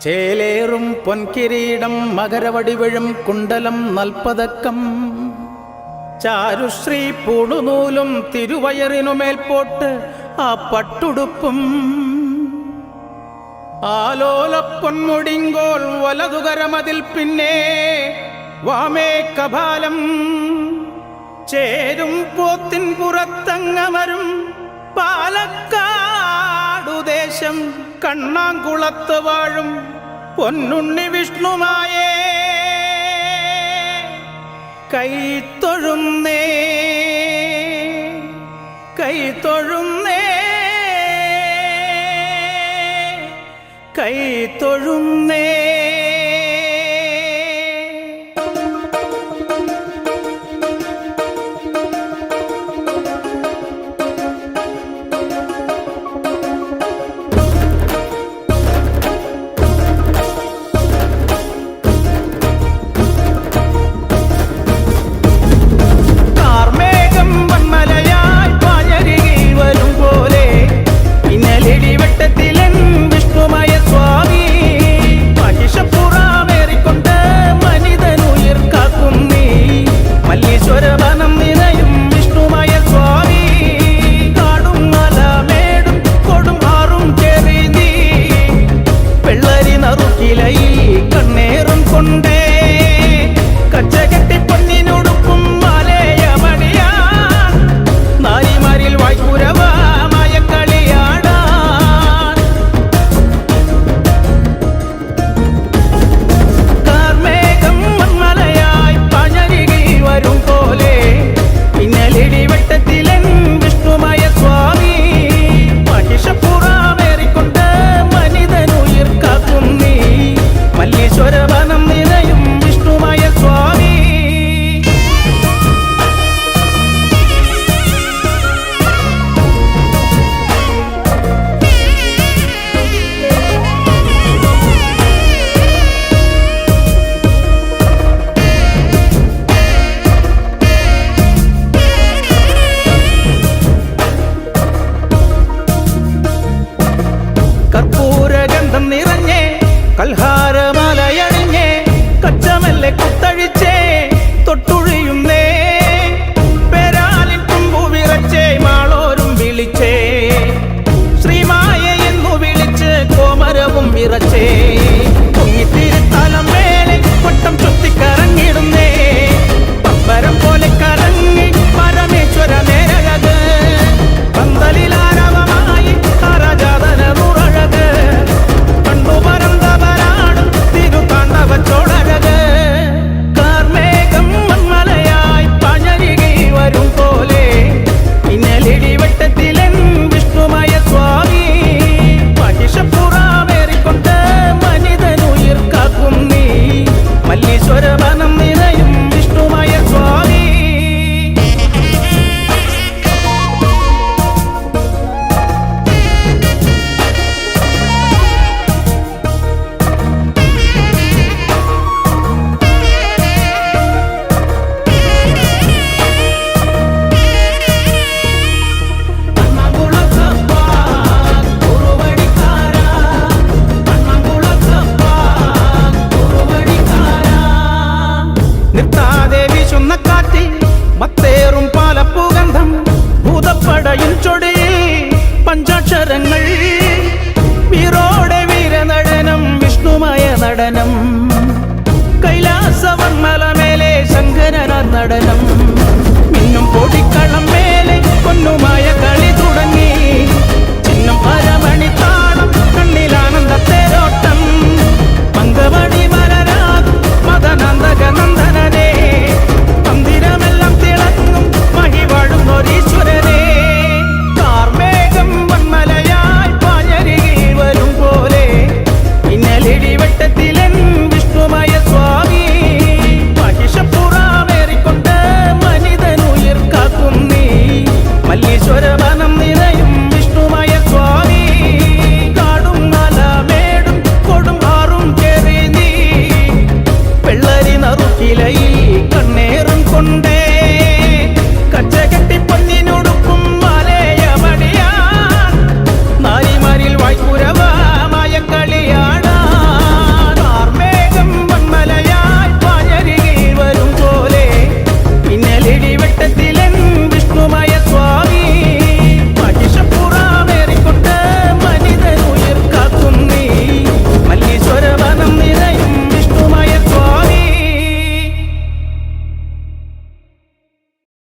ചേലേറും പൊൻകിരീടം മകരവടിവഴും കുണ്ടലം നൽപ്പതക്കം. ചാരുശ്രീ പൂണുനൂലും തിരുവയറിനുമേൽ pot ആ പട്ടുടുപ്പും. ആലോലപ്പൊന്മുടിങ്കോൾ വലതുകരമതിൽ പിന്നെ വാമേ കപാലം. ചേരും പോത്തിൻ പുറത്തങ്ങമരും പാലക്കാടുദേശം കണ്ണാങ്കുളത്ത് വാഴും പൊന്നുണ്ണി വിഷ്ണുമായേ കൈത്തൊഴുന്നേ കൈത്തൊഴുന്നേ കൈത്തൊഴുന്നേ கோயிலையில் கண்ணேரம் கொண்டே. கச்சக കച്ചമല്ലെ കുത്തഴിച്ചേ തൊട്ടുഴിയുന്നേ. പേരാലിൻ തുമ്പു വിറച്ചേ മാളോരും വിളിച്ചേ. ശ്രീമായ എന്നു വിളിച്ച് കോമരവും വിറച്ചേ. പൊങ്ങിത്തിരുത്തലം മേലെ വട്ടം പേറും പാലപ്പൂഗന്ധം ഭൂതപ്പടയിൽ ചൊടി പഞ്ചാക്ഷരങ്ങൾ വീരോടെ വീര നടനം വിഷ്ണുമയ നടനം കൈലാസവർമ്മല മേലെ ശങ്കരന നടനം. മിന്നും പൊടിക്കളം മേലെ പൊന്നുമായ കളി തുടങ്ങി.